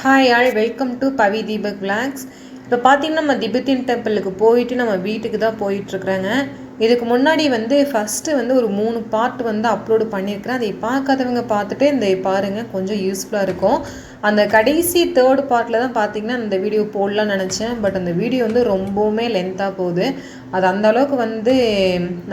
Hi all welcome to Pavi Deepak blogs இப்போ பார்த்தீங்கன்னா நம்ம திபெத்தின் டெம்பிளுக்கு போயிட்டு நம்ம வீட்டுக்கு தான் போயிட்டுருக்குறேங்க. இதுக்கு முன்னாடி வந்து ஃபஸ்ட்டு வந்து ஒரு மூணு பார்ட் வந்து அப்லோடு பண்ணியிருக்கிறேன். அதை பார்க்காதவங்க பார்த்துட்டு இந்த பாருங்கள் கொஞ்சம் யூஸ்ஃபுல்லாக இருக்கும். அந்த கடைசி தேர்ட் பார்ட்டில் தான் பார்த்தீங்கன்னா அந்த வீடியோ போடலாம்னு நினச்சேன். பட் அந்த வீடியோ வந்து ரொம்பவுமே லென்த்தாக போகுது. அது அந்த அளவுக்கு வந்து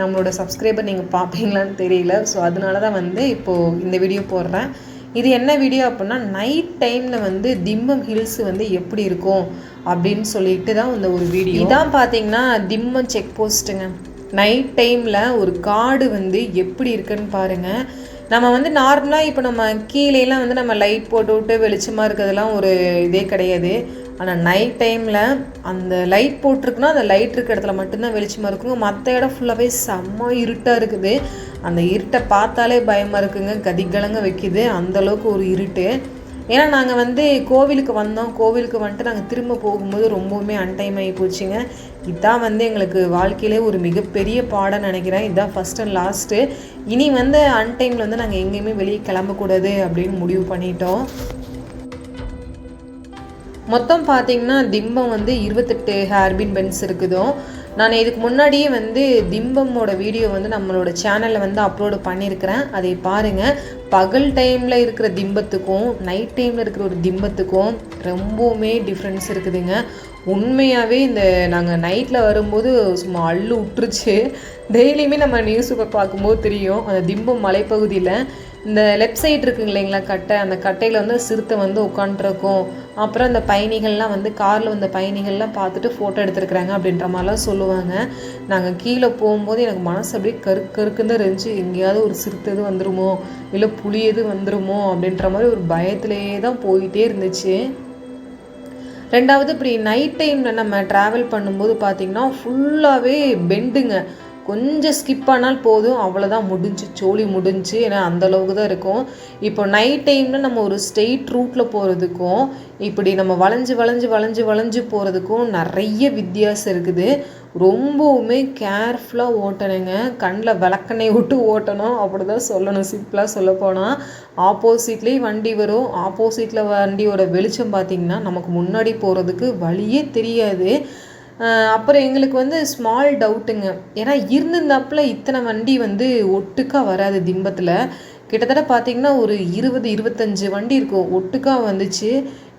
நம்மளோட சப்ஸ்கிரைபர் நீங்கள் பார்ப்பீங்களான்னு தெரியல. ஸோ அதனால தான் வந்து இப்போது இந்த வீடியோ போடுறேன். இது என்ன வீடியோ அப்படின்னா நைட் டைமில் வந்து திம்மம் ஹில்ஸ் வந்து எப்படி இருக்கும் அப்படின்னு சொல்லிட்டு தான் இந்த ஒரு வீடியோ இதான் பார்த்தீங்கன்னா திம்மம் செக் போஸ்ட்டுங்க நைட் டைமில் ஒரு காடு வந்து எப்படி இருக்குன்னு பாருங்கள் நம்ம வந்து நார்மலாக இப்போ நம்ம கீழேலாம் வந்து நம்ம லைட் போட்டு விட்டு வெளிச்சமாக இருக்கிறதுலாம் ஒரு இதே கிடையாது. ஆனால் நைட் டைமில் அந்த லைட் போட்டிருக்குன்னா அந்த லைட் இருக்க இடத்துல மட்டும்தான் வெளிச்சமாக இருக்குங்க. மற்ற இடம் ஃபுல்லாகவே செம்ம இருட்டாக இருக்குது. அந்த இருட்டை பார்த்தாலே பயமாக இருக்குங்க. கதிகலங்க வைக்குது. அந்தளவுக்கு ஒரு இருட்டு. ஏன்னா நாங்கள் வந்து கோவிலுக்கு வந்தோம். கோவிலுக்கு வந்துட்டு நாங்கள் திரும்ப போகும்போது ரொம்பவுமே அன்டைம் ஆகி போச்சுங்க. இதான் வந்து எங்களுக்கு வாழ்க்கையிலே ஒரு மிகப்பெரிய பாடம் நினைக்கிறேன். இதுதான் ஃபஸ்ட் அண்ட் லாஸ்ட்டு இனி வந்து அன்டைமில் வந்து நாங்கள் எங்கேயுமே வெளியே கிளம்பக்கூடாது அப்படின்னு முடிவு பண்ணிட்டோம். மொத்தம் பார்த்தீங்கன்னா திம்பம் வந்து இருபத்தெட்டு ஹேர்பின் பென்ஸ் இருக்குதோ. நான் இதுக்கு முன்னாடியே வந்து திம்பமோட வீடியோ வந்து நம்மளோட சேனலில் வந்து அப்லோடு பண்ணியிருக்கிறேன் அதை பாருங்கள் பகல் டைமில் இருக்கிற திம்பத்துக்கும் நைட் டைமில் இருக்கிற ஒரு திம்பத்துக்கும் ரொம்பவுமே டிஃப்ரென்ஸ் இருக்குதுங்க. உண்மையாகவே இந்த நாங்கள் நைட்டில் வரும்போது சும்மா அள்ளு விட்டுருச்சு டெய்லியுமே நம்ம நியூஸ் பேப்பர் பார்க்கும்போது தெரியும். அந்த திம்பம் மலைப்பகுதியில் இந்த லெஃப்ட் சைடு இருக்குங்க இல்லைங்களா கட்டை? அந்த கட்டையில் வந்து சிறுத்தை வந்து உட்காண்ட்ருக்கும் அப்புறம் அந்த பயணிகள்லாம் வந்து காரில் வந்த பயணிகள்லாம் பார்த்துட்டு ஃபோட்டோ எடுத்துருக்குறாங்க அப்படின்ற மாதிரிலாம் சொல்லுவாங்க. நாங்கள் கீழே போகும்போது எனக்கு மனசு அப்படியே கரு கருக்குன்னு தான் இருந்துச்சு. எங்கேயாவது ஒரு சிறுத்தை எது வந்துருமோ? இல்லை புளி எது வந்துருமோ? அப்படின்ற மாதிரி ஒரு பயத்திலேயே தான் போயிட்டே இருந்துச்சு. ரெண்டாவது இப்படி நைட் டைமில் நம்ம ட்ராவல் பண்ணும்போது பார்த்திங்கன்னா ஃபுல்லாகவே பெண்டுங்க கொஞ்சம் ஸ்கிப் ஆனால் போதும். அவ்வளோதான் முடிஞ்சு சோழி முடிஞ்சு. ஏன்னா அந்தளவுக்கு தான் இருக்கும். இப்போ நைட் டைமில் நம்ம ஒரு ஸ்ட்ரெயிட் ரூட்டில் போகிறதுக்கும் இப்படி நம்ம வளைஞ்சு வளைஞ்சு வளைஞ்சு வளைஞ்சு போகிறதுக்கும் நிறைய வித்தியாசம் இருக்குது. ரொம்பவுமே கேர்ஃபுல்லாக ஓட்டணுங்க. கண்ணில் விளக்கண்ணை விட்டு ஓட்டணும். அப்படி தான் சொல்லணும் சிம்பிளாக சொல்ல போனால் ஆப்போசிட்லேயும் வண்டி வரும். ஆப்போசிட்டில் வண்டியோட வெளிச்சம் பார்த்திங்கன்னா நமக்கு முன்னாடி போகிறதுக்கு வழியே தெரியாது. அப்புறம் எங்களுக்கு வந்து ஸ்மால் டவுட்டுங்க ஏன்னா இருந்திருந்தாப்புல இத்தனை வண்டி வந்து ஒட்டுக்காக வராது திம்பத்தில். கிட்டத்தட்ட பார்த்திங்கன்னா ஒரு இருபது இருபத்தஞ்சு வண்டி இருக்கும். ஒட்டுக்காக வந்துச்சு.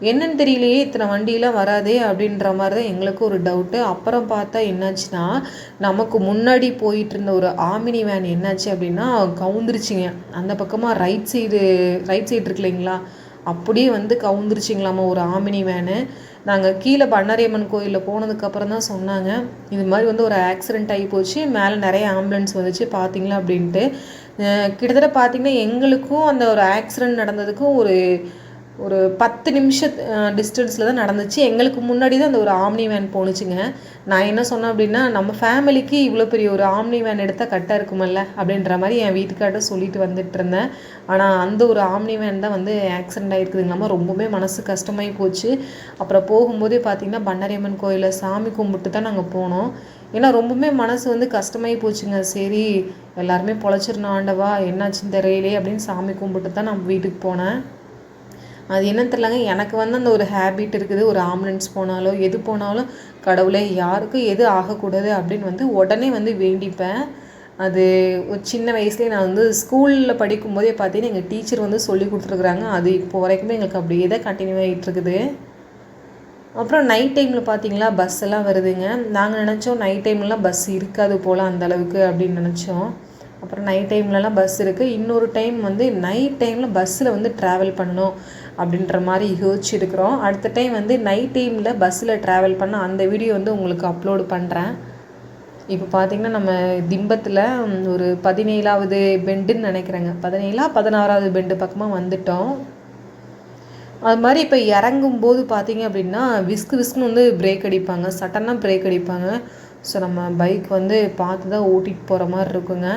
என்னன்னு தெரியலையே இத்தனை வண்டியெலாம் வராதே அப்படின்ற மாதிரி தான் எங்களுக்கு ஒரு டவுட்டு அப்புறம் பார்த்தா என்னாச்சுன்னா நமக்கு முன்னாடி போயிட்டு இருந்த ஒரு ஆமினி வேன் என்னாச்சு அப்படின்னா கவுந்துருச்சுங்க. அந்த பக்கமாக ரைட் சைடு ரைட் சைடு இருக்கு இல்லைங்களா? அப்படியே வந்து கவுந்துருச்சிங்களாமா ஒரு ஆமினி வேனு நாங்கள் கீழே பண்ணாரியம்மன் கோயிலில் போனதுக்கப்புறம் தான் சொன்னாங்க. இது மாதிரி வந்து ஒரு ஆக்சிடெண்ட் ஆகி போச்சு. மேலே நிறைய ஆம்புலன்ஸ் வந்துச்சு. பார்த்தீங்களா அப்படின்ட்டு. கிட்டத்தட்ட பார்த்திங்கன்னா எங்களுக்கும் அந்த ஒரு ஆக்சிடெண்ட் நடந்ததுக்கும் ஒரு ஒரு பத்து நிமிஷ டிஸ்டன்ஸில் தான் நடந்துச்சு. எங்களுக்கு முன்னாடி தான் அந்த ஒரு ஆம்னி வேன் போணுச்சுங்க. நான் என்ன சொன்னேன் அப்படின்னா நம்ம ஃபேமிலிக்கு இவ்வளோ பெரிய ஒரு ஆம்னி வேன் எடுத்தால் கரெக்டாக இருக்குமல்ல? அப்படின்ற மாதிரி என் வீட்டுக்கார்ட்ட சொல்லிட்டு வந்துட்டு இருந்தேன். ஆனால் அந்த ஒரு ஆம்னி வேன் தான் வந்து ஆக்சிடெண்ட் ஆகிருக்குதுங்களாமா ரொம்பவே மனசு கஷ்டமாகி போச்சு. அப்புறம் போகும்போதே பார்த்திங்கன்னா பண்ணாரியம்மன் கோயிலில் சாமி கும்பிட்டு தான் நாங்கள் போனோம். ஏன்னா ரொம்பவுமே மனசு வந்து கஷ்டமாகி போச்சுங்க. சரி எல்லாருமே பொழைச்சிருந்தோம் ஆண்டவா. என்னாச்சுன்னு தெரியலையே அப்படின்னு சாமி கும்பிட்டு தான் நான் வீட்டுக்கு போனேன். அது என்னன்னு தெரிலங்க எனக்கு வந்து அந்த ஒரு ஹேபிட் இருக்குது. ஒரு ஆம்புலன்ஸ் போனாலோ எது போனாலும் கடவுளே யாருக்கும் எது ஆகக்கூடாது அப்படின்னு வந்து உடனே வந்து வேண்டிப்பேன். அது ஒரு சின்ன வயசுலேயே நான் வந்து ஸ்கூலில் படிக்கும்போதே பார்த்தீங்கன்னா எங்கள் டீச்சர் வந்து சொல்லி கொடுத்துருக்குறாங்க. அது இப்போ வரைக்குமே எங்களுக்கு அப்படியே தான் கண்டினியூ ஆகிட்டு இருக்குது. அப்புறம் நைட் டைமில் பார்த்தீங்களா பஸ் எல்லாம் வருதுங்க. நாங்கள் நினச்சோம் நைட் டைம்லலாம் பஸ் இருக்காது போல் அந்தளவுக்கு அப்படின்னு நினச்சோம். அப்புறம் நைட் டைம்லலாம் பஸ் இருக்குது இன்னொரு டைம் வந்து நைட் டைமில் பஸ்ஸில் வந்து ட்ராவல் பண்ணணும். அப்படின்ற மாதிரி யோசிச்சுருக்குறோம். அடுத்த டைம் வந்து நைட் டைமில் பஸ்ஸில் ட்ராவல் பண்ண அந்த வீடியோ வந்து உங்களுக்கு அப்லோடு பண்ணுறேன் இப்போ பார்த்திங்கன்னா நம்ம திம்பத்தில் ஒரு பதினேழாவது பெண்டுன்னு நினைக்கிறேங்க. பதினேழா பதினாறாவது பெண்டு பக்கமாக வந்துட்டோம். அது மாதிரி இப்போ இறங்கும்போது பார்த்திங்க அப்படின்னா விஸ்கு விஸ்குன்னு வந்து பிரேக் அடிப்பாங்க. சட்டனாக பிரேக் அடிப்பாங்க. ஸோ நம்ம பைக் வந்து பார்த்து தான் ஓட்டிகிட்டு போகிற மாதிரி இருக்குங்க.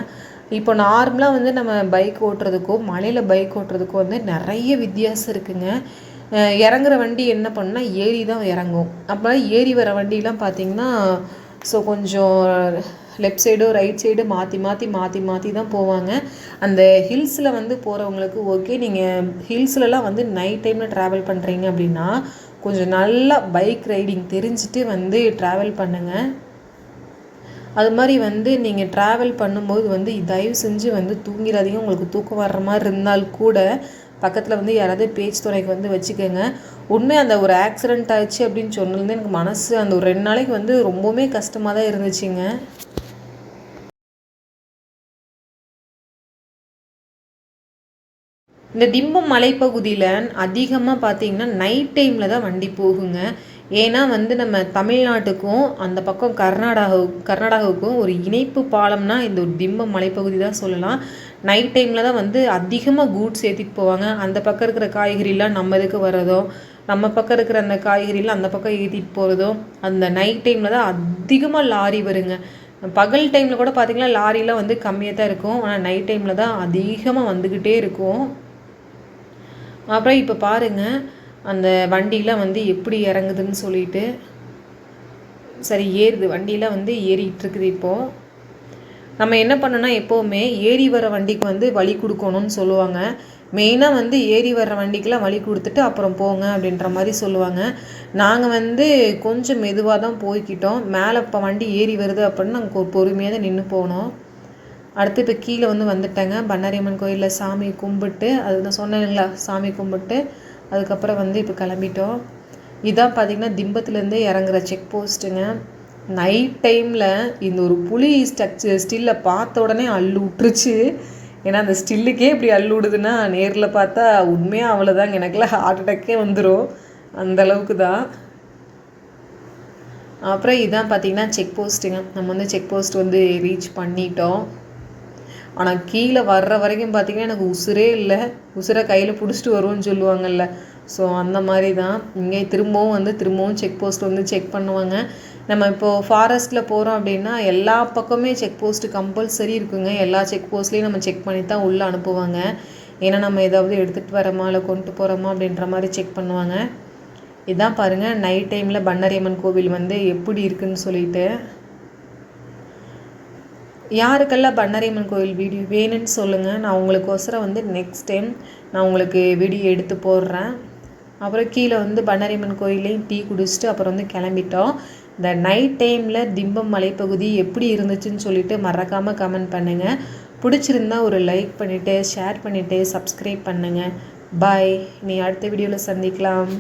இப்போ நார்மலாக வந்து நம்ம பைக் ஓட்டுறதுக்கும் மலையில் பைக் ஓட்டுறதுக்கும் வந்து நிறைய வித்தியாசம் இருக்குங்க. இறங்குற வண்டி என்ன பண்ணால் ஏறி தான் இறங்கும். அப்போ ஏறி வர வண்டிலாம் பார்த்திங்கன்னா ஸோ கொஞ்சம் லெஃப்ட் சைடு ரைட் சைடு மாற்றி மாற்றி மாற்றி மாற்றி தான் போவாங்க. அந்த ஹில்ஸில் வந்து போகிறவங்களுக்கு ஓகே நீங்கள் ஹில்ஸ்லலாம் வந்து நைட் டைமில் ட்ராவல் பண்ணுறீங்க அப்படின்னா கொஞ்சம் நல்லா பைக் ரைடிங் தெரிஞ்சுட்டு வந்து ட்ராவல் பண்ணுங்கள் அது மாதிரி வந்து நீங்கள் ட்ராவல் பண்ணும்போது வந்து தயவு செஞ்சு வந்து தூங்கிடாதீங்க. உங்களுக்கு தூக்கம் வர்ற மாதிரி இருந்தால் கூட பக்கத்தில் வந்து யாராவது பேச்சு துணைக்கு வந்து வச்சுக்கோங்க. உண்மை அந்த ஒரு ஆக்சிடெண்ட் ஆச்சு அப்படின்னு சொன்னதுலேருந்து எனக்கு மனசு அந்த ஒரு ரெண்டு நாளைக்கு வந்து ரொம்பவுமே கஷ்டமாக தான் இருந்துச்சுங்க. இந்த திம்பம் மலைப்பகுதியில் அதிகமாக பார்த்தீங்கன்னா நைட் டைமில் தான் வண்டி போகுங்க. ஏன்னா வந்து நம்ம தமிழ்நாட்டுக்கும் அந்த பக்கம் கர்நாடகா கர்நாடகாவுக்கும் ஒரு இணைப்பு பாலம்னா இந்த ஒரு திம்பம் மலைப்பகுதி தான் சொல்லலாம். நைட் டைமில் தான் வந்து அதிகமாக கூட்ஸ் ஏற்றிட்டு போவாங்க. அந்த பக்கம் இருக்கிற காய்கறிலாம் நம்ம இதுக்கு வர்றதோ நம்ம பக்கம் இருக்கிற அந்த காய்கறிலாம் அந்த பக்கம் ஏற்றிட்டு போகிறதோ அந்த நைட் டைமில் தான் அதிகமாக லாரி வருங்க. பகல் டைமில் கூட பார்த்திங்கன்னா லாரிலாம் வந்து கம்மியாக தான் இருக்கும். ஆனால் நைட் டைமில் தான் அதிகமாக வந்துக்கிட்டே இருக்கும். அப்புறம் இப்போ பாருங்கள் அந்த வண்டியெலாம் வந்து எப்படி இறங்குதுன்னு சொல்லிட்டு சரி ஏறுது. வண்டியெலாம் வந்து ஏறிகிட்ருக்குது இருக்குது இப்போது நம்ம என்ன பண்ணோன்னா எப்போவுமே ஏறி வர வண்டிக்கு வந்து வழி கொடுக்கணும்னு சொல்லுவாங்க. மெயினாக வந்து ஏறி வர்ற வண்டிக்கெலாம் வழி கொடுத்துட்டு அப்புறம் போங்க அப்படின்ற மாதிரி சொல்லுவாங்க. நாங்கள் வந்து கொஞ்சம் மெதுவாக தான் போய்கிட்டோம் மேலே இப்போ வண்டி ஏறி வருது அப்படின்னு நாங்கள் பொறுமையாக தான் நின்று போனோம். அடுத்து இப்போ கீழே வந்து வந்துட்டேங்க. பண்ணாரியம்மன் கோயிலில் சாமி கும்பிட்டு அது நான் சொன்னேங்களா சாமி கும்பிட்டு அதுக்கப்புறம் வந்து இப்போ கிளம்பிட்டோம். இதான் பார்த்திங்கன்னா திம்பத்துலேருந்தே இறங்குற செக் போஸ்ட்டுங்க நைட் டைமில் இந்த ஒரு புலி ஸ்ட்ரக்சர் ஸ்டில்லை பார்த்த உடனே அள்ளு விட்டுருச்சு ஏன்னா அந்த ஸ்டில்லுக்கே இப்படி அள்ளு விடுதுன்னா நேரில் பார்த்தா உண்மையாக அவ்வளோதாங்க எனக்குலாம் ஹார்ட் அட்டாக்கே வந்துடும் அந்த அளவுக்கு தான். அப்புறம் இதான் பார்த்திங்கன்னா செக் போஸ்ட்டுங்க நம்ம வந்து செக் போஸ்ட் வந்து ரீச் பண்ணிட்டோம். ஆனால் கீழே வர்ற வரைக்கும் பார்த்திங்கன்னா எனக்கு உசுரே இல்லை. உசுரை கையில் பிடிச்சிட்டு வருவோம்னு சொல்லுவாங்கல்ல. ஸோ அந்த மாதிரி தான் இங்கே திரும்பவும் வந்து திரும்பவும் செக் போஸ்ட் வந்து செக் பண்ணுவாங்க. நம்ம இப்போது ஃபாரஸ்ட்டில் போகிறோம் அப்படின்னா எல்லா பக்கமே செக் போஸ்ட்டு கம்பல்சரி இருக்குங்க. எல்லா செக் போஸ்ட்லேயும் நம்ம செக் பண்ணி தான் உள்ளே அனுப்புவாங்க. ஏன்னா நம்ம ஏதாவது எடுத்துகிட்டு வரோமா இல்லை கொண்டு போகிறோமா அப்படின்ற மாதிரி செக் பண்ணுவாங்க. இதான் பாருங்கள் நைட் டைமில் பண்ணரியம்மன் கோவில் வந்து எப்படி இருக்குதுன்னு சொல்லிட்டு. யாருக்கெல்லாம் பண்ணரியம்மன் கோயில் வீடியோ வேணும்னு சொல்லுங்கள் நான் உங்களுக்கோசரம் வந்து நெக்ஸ்ட் டைம் நான் உங்களுக்கு வீடியோ எடுத்து போடுறேன். அப்புறம் கீழே வந்து பண்ணரியம்மன் கோயிலையும் டீ குடிச்சிட்டு அப்புறம் வந்து கிளம்பிட்டோம். இந்த நைட் டைமில் திம்பம் மலைப்பகுதி எப்படி இருந்துச்சுன்னு சொல்லிட்டு மறக்காமல் கமெண்ட் பண்ணுங்கள் பிடிச்சிருந்தா ஒரு லைக் பண்ணிவிட்டு ஷேர் பண்ணிவிட்டு சப்ஸ்கிரைப் பண்ணுங்கள் பாய் நீ அடுத்த வீடியோவில் சந்திக்கலாம்.